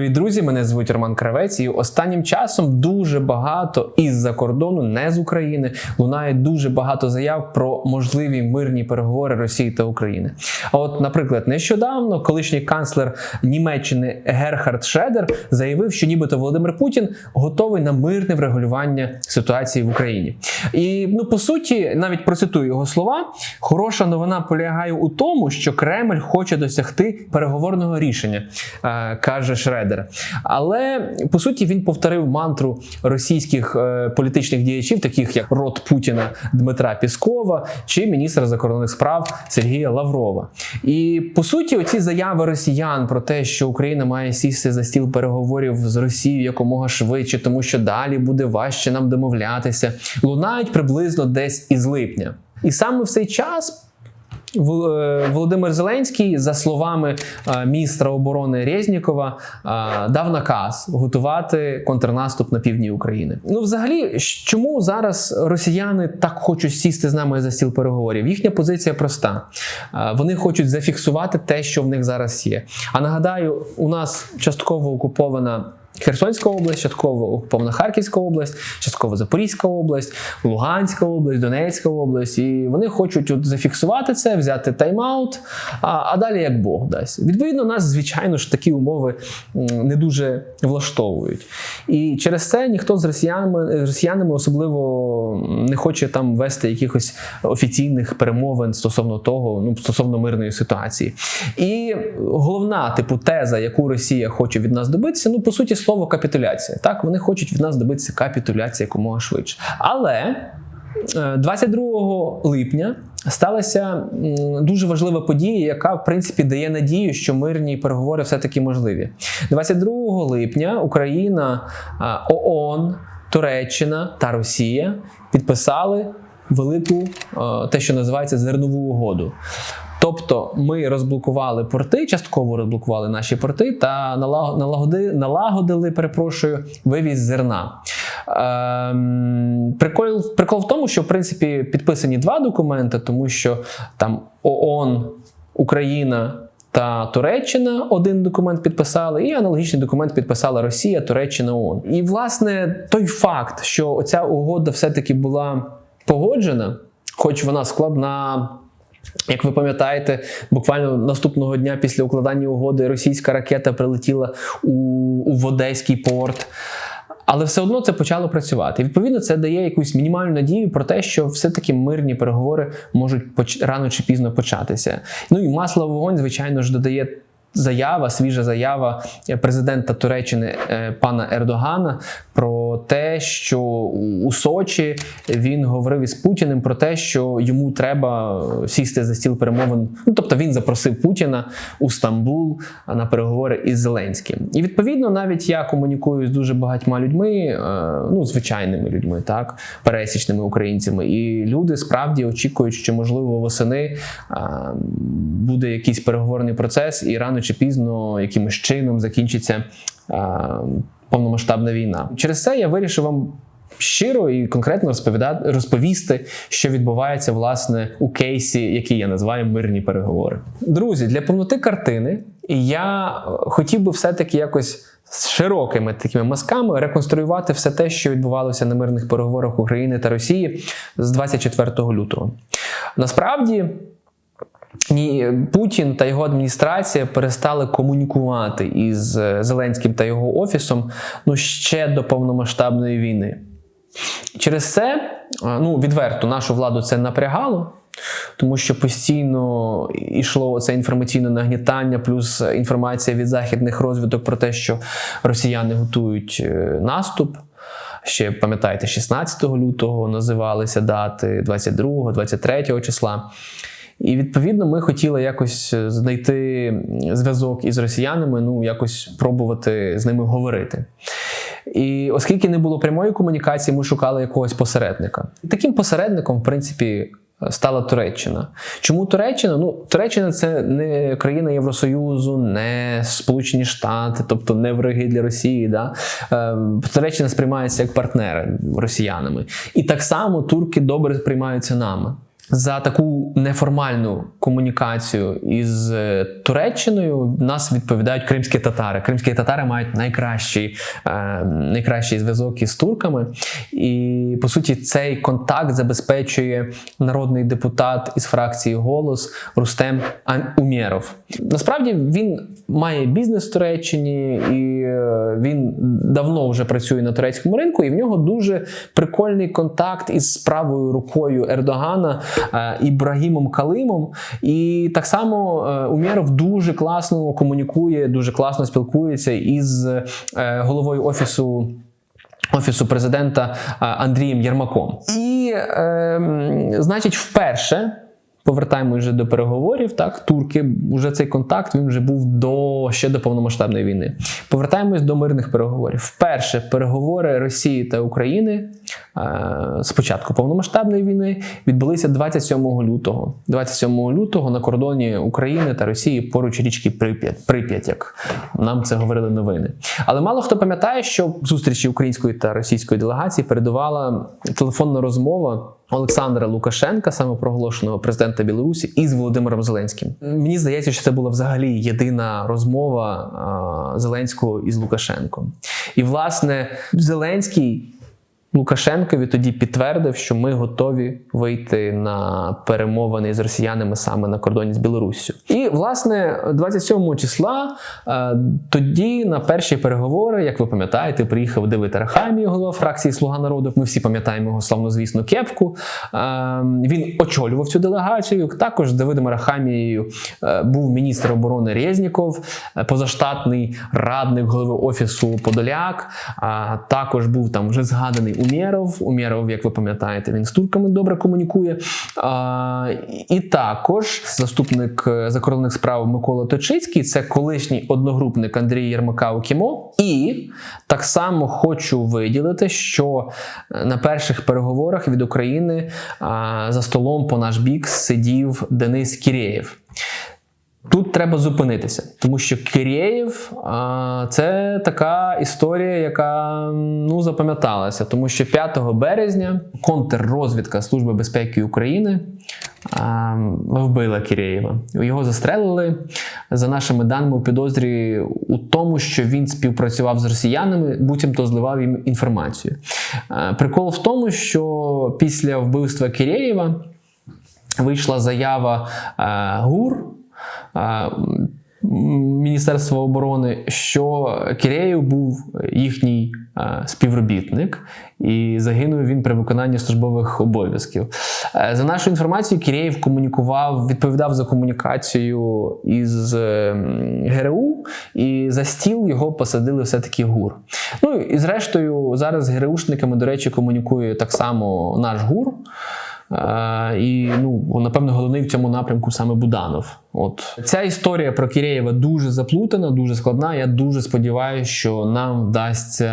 Привіт, друзі! Мене звуть Роман Кравець, і останнім часом дуже багато із-за кордону, не з України, лунає дуже багато заяв про можливі мирні переговори Росії та України. А от, наприклад, нещодавно колишній канцлер Німеччини Герхард Шредер заявив, що нібито Володимир Путін готовий на мирне врегулювання ситуації в Україні. І ну по суті, навіть процитую його слова. Хороша новина полягає у тому, що Кремль хоче досягти переговорного рішення, е, каже Шредер. Але по суті він повторив мантру російських е, політичних діячів, таких як рот Путіна Дмитра Піскова чи міністра закордонних справ Сергія Лаврова. І по суті, оці заяви росіян про те, що Україна має сісти за стіл переговорів з Росією якомога швидше, тому що далі буде важче нам домовлятися, лунають приблизно десь із липня. І саме в цей час. Е, Володимир Зеленський, за словами е, міністра оборони Резнікова, е, дав наказ готувати контрнаступ на півдні України. Ну, взагалі, чому зараз росіяни так хочуть сісти з нами за стіл переговорів? Їхня позиція проста: вони хочуть зафіксувати те, що в них зараз є. А нагадаю, у нас частково окупована. Херсонська область, частково окупована Харківська область, частково Запорізька область, Луганська область, Донецька область. І вони хочуть от зафіксувати це, взяти тайм-аут, а, а далі як Бог дасть. Відповідно, нас, звичайно ж, такі умови не дуже влаштовують. І через це ніхто з росіянами, росіянами особливо не хоче там вести якихось офіційних перемовин стосовно того, ну стосовно мирної ситуації. І головна типу теза, яку Росія хоче від нас добитися, ну по суті, слово капітуляція. Так, вони хочуть від нас добитися капітуляції якомога швидше. Але е, 22 липня сталася дуже важлива подія, яка в принципі дає надію, що мирні переговори все-таки можливі. 22 липня Україна, е, ООН, Туреччина та Росія підписали велику е, те, що називається зернову угоду. Тобто ми розблокували порти, частково розблокували наші порти та налаго- налагоди, налагодили, перепрошую, вивіз зерна. Ем, прикол, прикол в тому, що в принципі підписані два документи, тому що там ООН, Україна. Та Туреччина один документ підписали, і аналогічний документ підписала Росія, Туреччина ООН. І власне той факт, що ця угода все-таки була погоджена, хоч вона складна, як ви пам'ятаєте, буквально наступного дня після укладання угоди російська ракета прилетіла у, у в Одеський порт. Але все одно це почало працювати. І відповідно це дає якусь мінімальну надію про те, що все-таки мирні переговори можуть рано чи пізно початися. Ну і масло вогонь, звичайно ж, додає. Заява, свіжа заява президента Туреччини е, пана Ердогана про те, що у Сочі він говорив із Путіним про те, що йому треба е, сісти за стіл перемовин. Ну тобто він запросив Путіна у Стамбул на переговори із Зеленським. І відповідно, навіть я комунікую з дуже багатьма людьми, е, ну звичайними людьми, так пересічними українцями. І люди справді очікують, що можливо восени е, буде якийсь переговорний процес, і рано чи пізно якимось чином закінчиться повномасштабна війна. Через це я вирішив вам. Щиро і конкретно розповідати розповісти, що відбувається власне у кейсі, який я називаю мирні переговори. Друзі, для повноти картини я е, хотів би все-таки якось з широкими такими мазками реконструювати все те, що відбувалося на мирних переговорах України та Росії з 24 лютого. Насправді. Ні, Путін та його адміністрація перестали комунікувати із е, Зеленським та його офісом ну ще до повномасштабної війни. Через це, е, ну відверто, нашу владу це напрягало. Тому що постійно йшло це інформаційне нагнітання, плюс інформація від західних розвідок про те, що росіяни готують е, наступ. Ще пам'ятаєте, 16 лютого називалися дати 22, 23 числа. І відповідно ми хотіли якось е, знайти зв'язок із росіянами, ну якось пробувати з ними говорити. І оскільки не було прямої комунікації, ми шукали якогось посередника. Таким посередником, в принципі, стала Туреччина. Чому Туреччина? Ну, Туреччина це не країна Євросоюзу, не Сполучені Штати, тобто не враги для Росії. Да? Е, Туреччина сприймається як партнери росіянами. І так само турки добре сприймаються нами. За таку неформальну комунікацію із е, Туреччиною нас відповідають кримські татари. Кримські татари мають найкращий, е, найкращий зв'язок із турками, і по суті цей контакт забезпечує народний депутат із фракції Голос Рустем Умєров. Насправді він має бізнес в Туреччині, і е, він давно вже працює на турецькому ринку, і в нього дуже прикольний контакт із правою рукою Ердогана е, Ібрагімом Калимом. І так само е, Умєров дуже класно комунікує, дуже класно спілкується із головою офісу. Офісу президента Андрієм Єрмаком, і е, значить, вперше повертаємось вже до переговорів. Так, турки вже цей контакт він вже був до ще до повномасштабної війни. Повертаємось до мирних переговорів. Вперше переговори Росії та України е, з початку повномасштабної війни відбулися 27 лютого. 27 лютого на кордоні України та Росії поруч річки Прип'ять, Прип'ять, як нам це говорили новини. Але мало хто пам'ятає, що зустрічі української та російської делегації передувала телефонна розмова. Олександра Лукашенка, самопроголошеного президента Білорусі, із Володимиром Зеленським. Мені здається, що це була взагалі єдина розмова Зеленського із Лукашенком. І власне Зеленський Лукашенкові тоді підтвердив, що ми готові вийти на перемовини з росіянами саме на кордоні з Білоруссю. І власне 27 числа е, тоді на перші переговори, як ви пам'ятаєте, приїхав Давид Арахамій, голова фракції Слуга народу. Ми всі пам'ятаємо його славнозвісну кепку. Е, він очолював цю делегацію. Також Давидом Арахамією е, був міністр оборони Резніков, позаштатний радник голови офісу Подоляк. Також був там вже згаданий. Умєров. Умєров, як ви пам'ятаєте, він з турками добре комунікує. А, І також заступник закордонних справ Микола Точицький, це колишній одногрупник Андрія Єрмака у Кімо. І так само хочу виділити, що на перших переговорах від України а, за столом по наш бік сидів Денис Кірєєв. Тут треба зупинитися, тому що Кирєєв це така історія, яка ну запам'яталася, тому що 5 березня контррозвідка Служби безпеки України а, вбила Кирєєва. Його застрелили за нашими даними у підозрі у тому, що він співпрацював з росіянами, буцімто зливав їм інформацію. А, прикол в тому, що після вбивства Кирєєва вийшла заява а, ГУР. Міністерства оборони, що Киреєв був їхній співробітник, і загинув він при виконанні службових обов'язків. Е, за нашою інформацією, Киреєв комунікував, відповідав за комунікацію із ГРУ, і за стіл його посадили все-таки ГУР. Ну і зрештою, зараз з ГРУшниками, до речі, комунікує так само наш ГУР. І ну, напевно, головний в цьому напрямку саме Буданов. От ця історія про Кірєєва дуже заплутана, дуже складна. Я дуже сподіваюся, що нам вдасться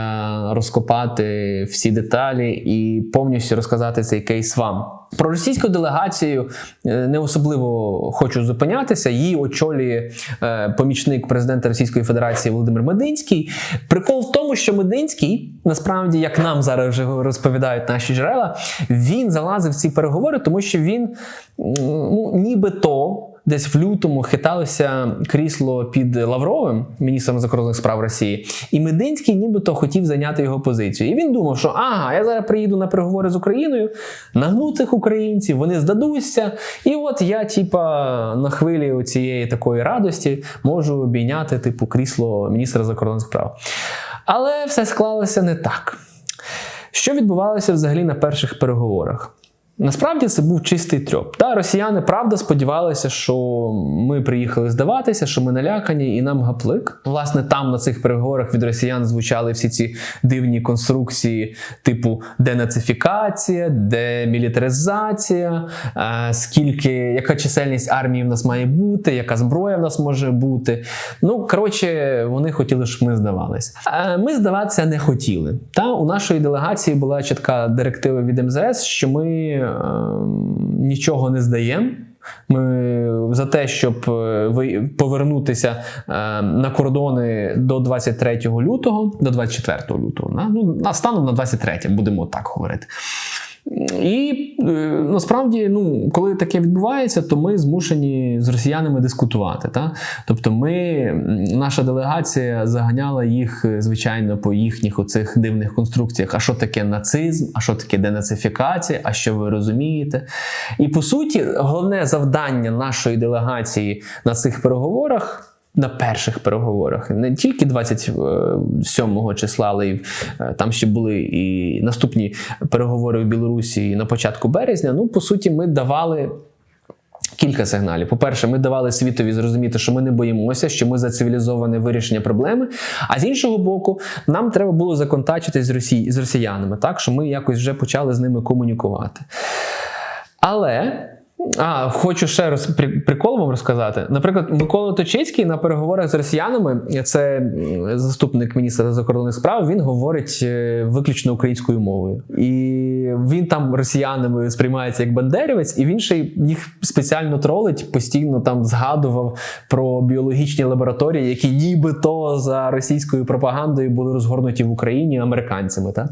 розкопати всі деталі і повністю розказати цей кейс вам. Про російську делегацію е, не особливо хочу зупинятися. Її очолює е, помічник президента Російської Федерації Володимир Мединський. Прикол в тому, що Мединський, насправді, як нам зараз вже розповідають наші джерела, він залазив в ці переговори, тому що він ну, нібито десь в лютому хиталося крісло під Лавровим, міністром закордонних справ Росії, і Мединський нібито хотів зайняти його позицію. І він думав, що ага, я зараз приїду на переговори з Україною, нагну цих українців, вони здадуться. І от я, типа, на хвилі цієї такої радості можу обійняти типу крісло міністра закордонних справ. Але все склалося не так. Що відбувалося взагалі на перших переговорах? Насправді це був чистий трьоп. Та росіяни правда сподівалися, що ми приїхали здаватися, що ми налякані, і нам гаплик. Власне, там на цих переговорах від росіян звучали всі ці дивні конструкції, типу денацифікація, демілітаризація, е, скільки, яка чисельність армії в нас має бути, яка зброя в нас може бути. Ну коротше, вони хотіли, щоб ми здавалися. Е, ми здаватися не хотіли. Та у нашої делегації була чітка директива від МЗС, що ми. Ем, нічого не здаємо. Ми за те, щоб е, повернутися ем, на кордони до 23 лютого, до 24 лютого, ну, станом на 23, будемо так говорити. І е, насправді, ну, коли таке відбувається, то ми змушені з росіянами дискутувати. Та? Тобто, ми, наша делегація заганяла їх, е, звичайно, по їхніх оцих дивних конструкціях. А що таке нацизм, а що таке денацифікація, а що ви розумієте? І по суті, головне завдання нашої делегації на цих переговорах. На перших переговорах не тільки 27 числа, але й е, там ще були і наступні переговори в Білорусі на початку березня. Ну, по суті, ми давали. Кілька сигналів. По-перше, ми давали світові зрозуміти, що ми не боїмося, що ми за цивілізоване вирішення проблеми. А з іншого боку, нам треба було законтачитись з Росії з росіянами, так що ми якось вже почали з ними комунікувати. Але а, хочу ще раз прикол вам розказати. Наприклад, Микола Точицький на переговорах з росіянами, це заступник міністра закордонних справ, він говорить е, виключно українською мовою. І він там росіянами сприймається як бандерівець, і він ще їх спеціально тролить, постійно там згадував про біологічні лабораторії, які нібито за російською пропагандою були розгорнуті в Україні американцями. Та?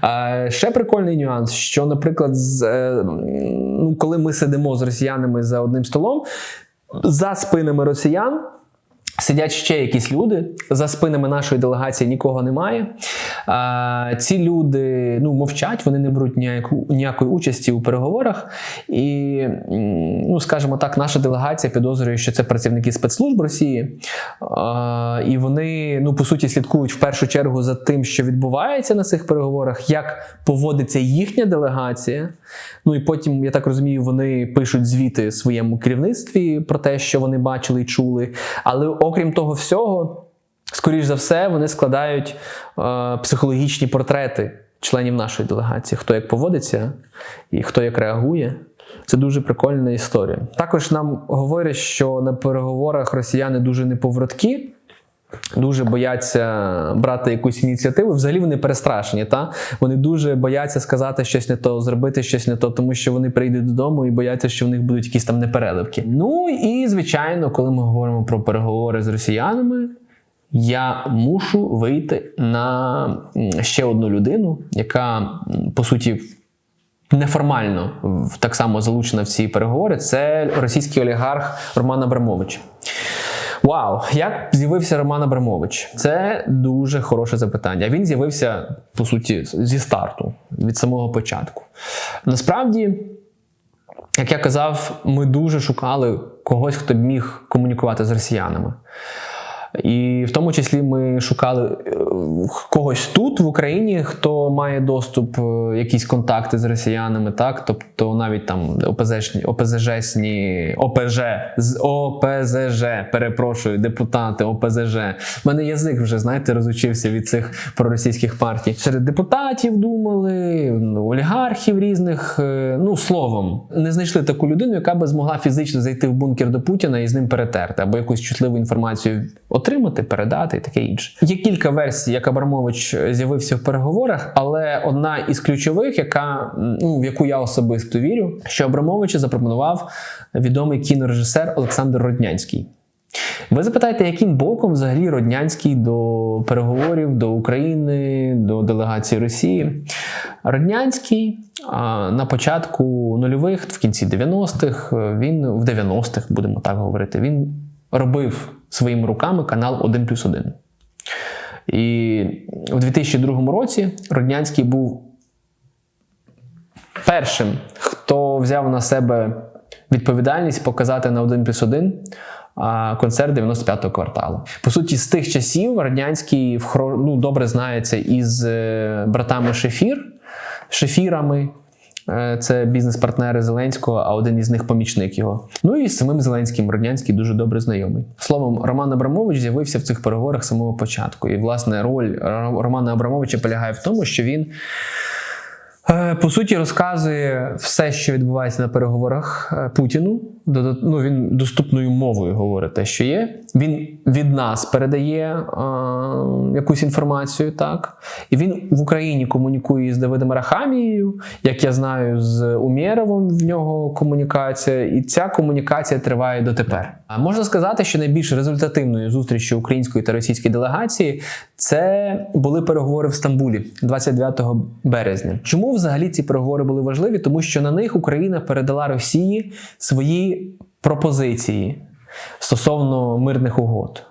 А, ще прикольний нюанс, що, наприклад, з, е, ну, коли ми сидимо з росіянами за одним столом, за спинами росіян. Сидять ще якісь люди за спинами нашої делегації нікого немає. А, ці люди ну, мовчать, вони не беруть ніяку, ніякої участі у переговорах. І, ну, скажімо так, наша делегація підозрює, що це працівники спецслужб Росії. А, і вони, ну, по суті, слідкують в першу чергу за тим, що відбувається на цих переговорах, як поводиться їхня делегація. Ну і потім, я так розумію, вони пишуть звіти своєму керівництві про те, що вони бачили і чули. Але окрім того всього, скоріш за все, вони складають е, психологічні портрети членів нашої делегації, хто як поводиться і хто як реагує. Це дуже прикольна історія. Також нам говорять, що на переговорах росіяни дуже неповороткі. Дуже бояться брати якусь ініціативу. Взагалі вони перестрашені. Та вони дуже бояться сказати щось не то, зробити щось не то, тому що вони прийдуть додому і бояться, що в них будуть якісь там непереливки. Ну і звичайно, коли ми говоримо про переговори з росіянами, я мушу вийти на ще одну людину, яка по суті неформально так само залучена в ці переговори. Це російський олігарх Роман Абрамович. Вау, як з'явився Роман Абрамович? Це дуже хороше запитання. Він з'явився по суті зі старту, від самого початку. Насправді, як я казав, ми дуже шукали когось, хто б міг комунікувати з росіянами. І в тому числі ми шукали е, когось тут в Україні, хто має доступ, е, якісь контакти з росіянами, так тобто навіть там ОПЗшні, ОПЗЖсні, ОПЖ, з ОПЗЖ, перепрошую, депутати ОПЗЖ. У мене язик вже знаєте розучився від цих проросійських партій. Серед депутатів думали, ну, олігархів різних. е, Ну словом, не знайшли таку людину, яка би змогла фізично зайти в бункер до Путіна і з ним перетерти, або якусь чутливу інформацію отримати, передати і таке інше. Є кілька версій, як Абрамович з'явився в переговорах, але одна із ключових, яка ну в яку я особисто вірю, що Абрамовича запропонував відомий кінорежисер Олександр Роднянський. Ви запитаєте, яким боком взагалі Роднянський до переговорів до України, до делегації Росії? Роднянський на початку нульових, в кінці 90-х, е, він в 90-х, будемо так говорити, він робив своїми руками канал 1 плюс 1. І в 2002 році Роднянський був першим, хто взяв на себе відповідальність показати на 1 плюс 1 концерт 95-го кварталу. По суті, з тих часів хро- ну, добре знається із е, братами Шефір, Шефірами. Е, Це бізнес-партнери Зеленського, а один із них помічник його. Ну і з самим Зеленським Роднянський дуже добре знайомий. Словом, Роман Абрамович з'явився в цих переговорах з самого початку. І, власне, роль Романа Абрамовича полягає в тому, що він Е, По суті, розказує все, що відбувається на переговорах е, Путіну, ну, він доступною мовою говорить те, що є. Він від нас передає е, якусь інформацію, так. І він в Україні комунікує з Давидом Рахамією, як я знаю, з Умєровим в нього комунікація, і ця комунікація триває дотепер. А можна сказати, що найбільш результативною зустрічю української та російської делегації це були переговори в Стамбулі 29 березня. Чому взагалі ці переговори були важливі? Тому що на них Україна передала Росії свої пропозиції стосовно мирних угод.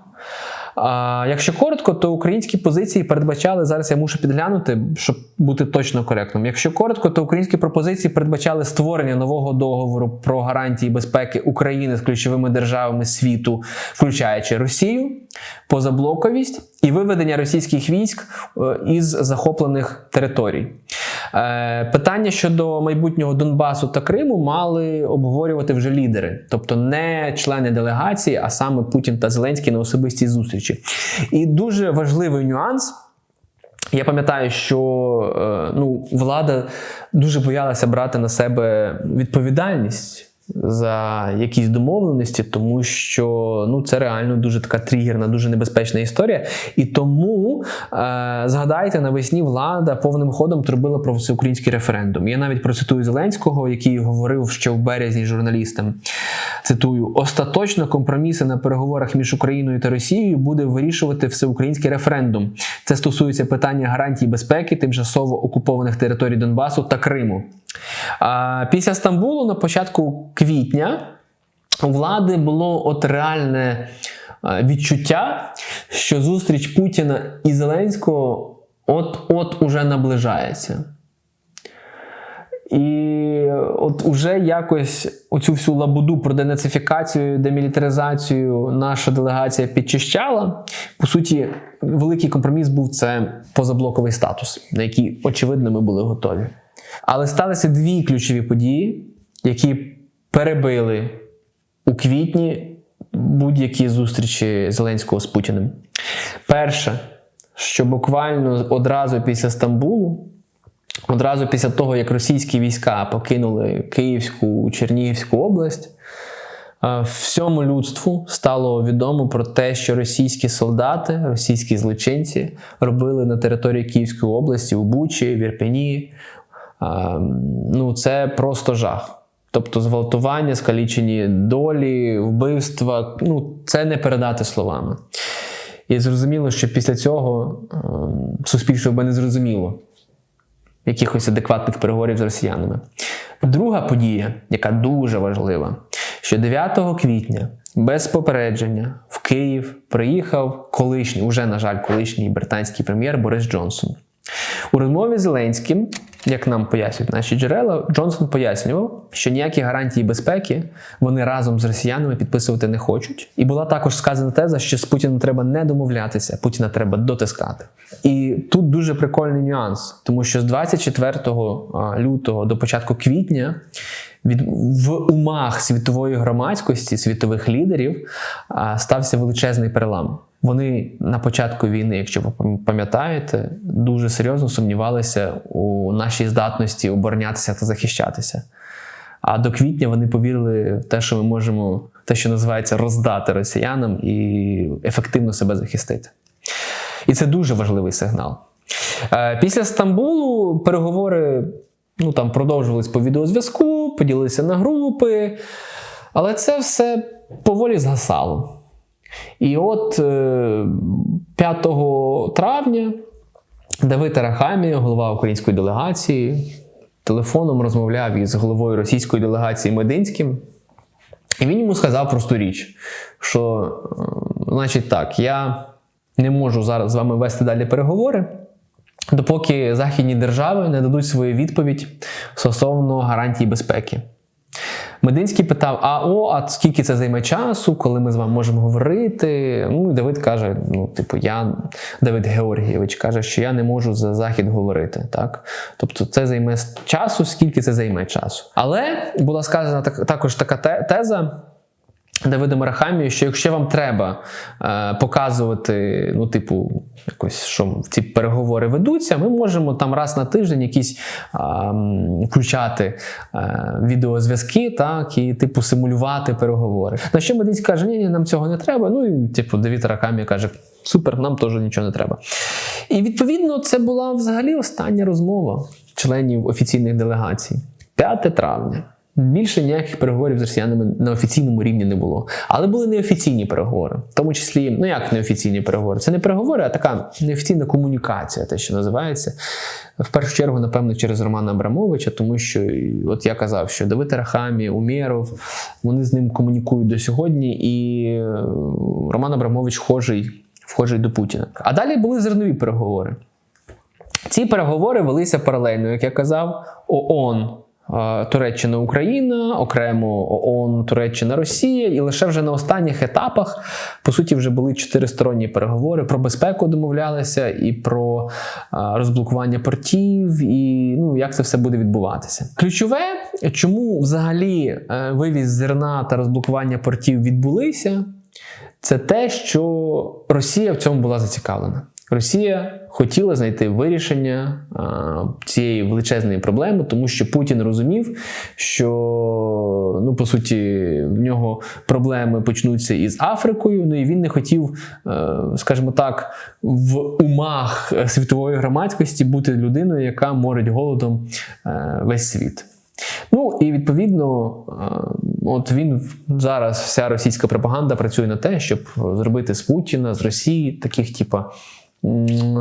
А якщо коротко, то українські позиції передбачали зараз. Я мушу підглянути, щоб бути точно коректним. Якщо коротко, то українські пропозиції передбачали створення нового договору про гарантії безпеки України з ключовими державами світу, включаючи Росію, позаблоковість і виведення російських військ е, із захоплених територій. Е, Питання щодо майбутнього Донбасу та Криму мали обговорювати вже лідери, тобто не члени делегації, а саме Путін та Зеленський на особистій зустрічі. І дуже важливий нюанс. Я пам'ятаю, що е, ну, влада дуже боялася брати на себе відповідальність за якісь домовленості, тому що ну, це реально дуже така тригерна, дуже небезпечна історія. І тому е, згадайте, навесні влада повним ходом зробила про всеукраїнський референдум. Я навіть процитую Зеленського, який говорив ще в березні журналістам. Цитую: остаточно компроміси на переговорах між Україною та Росією буде вирішувати всеукраїнський референдум. Це стосується питання гарантій безпеки тимчасово окупованих територій Донбасу та Криму. Після Стамбулу на початку квітня у влади було от реальне відчуття, що зустріч Путіна і Зеленського от-от уже наближається. І от уже якось оцю всю лабуду про денацифікацію, демілітаризацію наша делегація підчищала. По суті, великий компроміс був це позаблоковий статус, на який, очевидно, ми були готові. Але сталися дві ключові події, які перебили у квітні будь-які зустрічі Зеленського з Путіним. Перше, що буквально одразу після Стамбулу, одразу після того, як російські війська покинули Київську, Чернігівську область, е, всьому людству стало відомо про те, що російські солдати, російські злочинці робили на території Київської області, у Бучі, в. Е, Ну, це просто жах. Тобто зґвалтування, скалічені долі, вбивства ну, це не передати словами. І зрозуміло, що після цього ем, суспільство би не зрозуміло якихось адекватних переговорів з росіянами. Друга подія, яка дуже важлива, що 9 квітня без попередження в Київ приїхав колишній, уже, на жаль, колишній британський прем'єр Борис Джонсон. У розмові з Зеленським, як нам пояснюють наші джерела, Джонсон пояснював, що ніякі гарантії безпеки вони разом з росіянами підписувати не хочуть. І була також сказана теза, що з Путіним треба не домовлятися, Путіна треба дотискати. І тут дуже прикольний нюанс, тому що з 24 лютого до початку квітня від в умах світової громадськості, світових лідерів стався величезний перелам. Вони на початку війни, якщо ви пам'ятаєте, дуже серйозно сумнівалися у нашій здатності оборонятися та захищатися. А до квітня вони повірили в те, що ми можемо те, що називається роздати росіянам і ефективно себе захистити. І це дуже важливий сигнал. Е, Після Стамбулу переговори ну, там продовжувались по відеозв'язку, поділилися на групи, але це все поволі згасало. І от е, 5 травня Давид Арахамій, голова української делегації, телефоном розмовляв із головою російської делегації Мединським. І він йому сказав просту річ, що, е, значить, так, я не можу зараз з вами вести далі переговори, допоки західні держави не дадуть свою відповідь стосовно гарантій безпеки. Мединський питав: а о, а скільки це займе часу, коли ми з вами можемо говорити? Ну і Давид каже: ну, типу, я, Давид Георгійович каже, що я не можу за захід говорити. Так? Тобто це займе часу, скільки це займе часу. Але була сказана так, також така теза. Давидом Арахамію, що якщо вам треба е, показувати, ну, типу, якось, що ці переговори ведуться, ми можемо там раз на тиждень якісь е, включати е, відеозв'язки, так, і типу симулювати переговори. На що Мединський каже, ні, ні, нам цього не треба. Ну і типу, Давид Арахамія каже, супер, нам теж нічого не треба. І відповідно це була взагалі остання розмова членів офіційних делегацій. 5 травня. Більше ніяких переговорів з росіянами на офіційному рівні не було. Але були неофіційні переговори, в тому числі, ну як неофіційні переговори? Це не переговори, а така неофіційна комунікація, те, що називається. В першу чергу, напевно, через Романа Абрамовича, тому що, от я казав, що Давид Арахамі, Умєров, вони з ним комунікують до сьогодні, і е, Роман Абрамович вхожий, вхожий до Путіна. А далі були зернові переговори. Ці переговори велися паралельно, як я казав, ООН. Туреччина Україна, окремо ООН, Туреччина Росія, і лише вже на останніх етапах, по суті, вже були чотиристоронні переговори про безпеку домовлялися, і про розблокування портів, і ну, як це все буде відбуватися. Ключове, чому взагалі е, вивіз зерна та розблокування портів відбулися, це те, що Росія в цьому була зацікавлена. Росія хотіла знайти вирішення а, цієї величезної проблеми, тому що Путін розумів, що ну по суті в нього проблеми почнуться із Африкою. Ну і він не хотів, е, скажімо так, в умах світової громадськості бути людиною, яка морить голодом е, весь світ. Ну і відповідно, е, от він зараз вся російська пропаганда працює на те, щоб зробити з Путіна, з Росії таких, типа,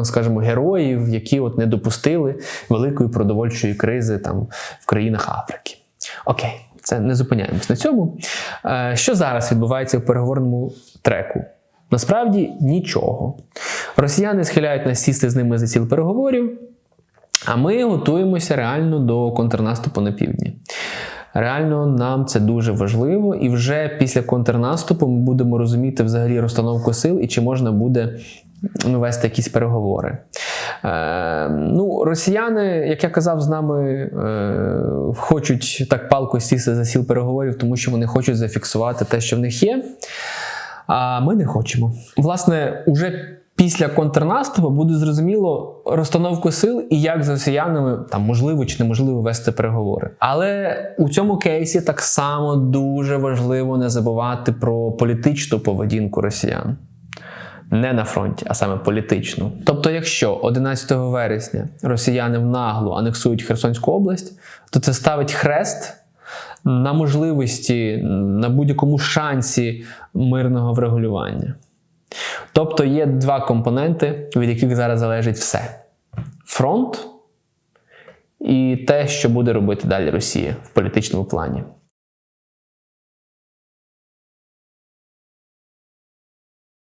скажімо, героїв, які от не допустили великої продовольчої кризи там в країнах Африки. Окей, це не зупиняємось на цьому. Е, Що зараз відбувається в переговорному треку? Насправді нічого. Росіяни схиляють нас сісти з ними за ціл переговорів. А ми готуємося реально до контрнаступу на півдні. Реально нам це дуже важливо, і вже після контрнаступу ми будемо розуміти взагалі розстановку сил і чи можна буде ну, вести якісь переговори. Е, ну, росіяни, як я казав, з нами е, хочуть так палко сісти за сіл переговорів, тому що вони хочуть зафіксувати те, що в них є. А ми не хочемо. Власне, уже після контрнаступу буде зрозуміло розстановку сил і як з росіянами там можливо чи неможливо вести переговори. Але у цьому кейсі так само дуже важливо не забувати про політичну поведінку росіян. Не на фронті, а саме політичну. Тобто, якщо 11 вересня росіяни в наглу анексують Херсонську область, то це ставить хрест на можливості, на будь-якому шансі мирного врегулювання. Тобто є два компоненти, від яких зараз залежить все: фронт і те, що буде робити далі Росія в політичному плані.